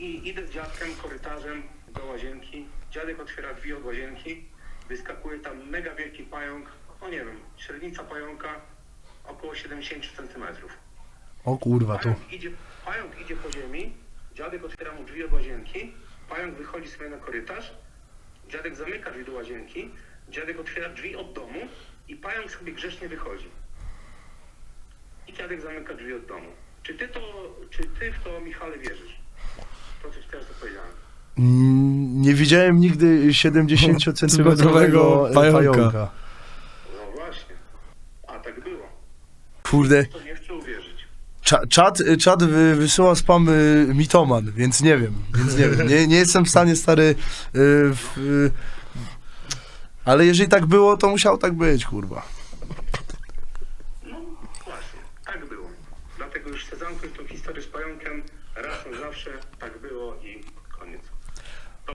i idę z dziadkiem korytarzem do łazienki. Dziadek otwiera drzwi od łazienki. Wyskakuje tam mega wielki pająk. O nie wiem, średnica pająka około 70 centymetrów. O kurwa, tu. Pająk idzie, pająk idzie po ziemi, dziadek otwiera mu drzwi od łazienki, pająk wychodzi sobie na korytarz, dziadek zamyka drzwi do łazienki, dziadek otwiera drzwi od domu i pająk sobie grzecznie wychodzi. I dziadek zamyka drzwi od domu. Czy ty to, czy ty w to, Michale, wierzysz? Mm, Nie widziałem nigdy 70-centymetrowego Pająka. pająka. No właśnie. A tak było. Kurde, To nie chcę uwierzyć. cza- czat, czat wy- wysyła spam y, mitoman, więc nie wiem, więc nie wiem. Nie, nie jestem w stanie, stary, y, w, y, ale jeżeli tak było, to musiało tak być, kurwa. No właśnie, tak było. Dlatego już chcę zamknąć tą historię z pająkiem zawsze. Tak było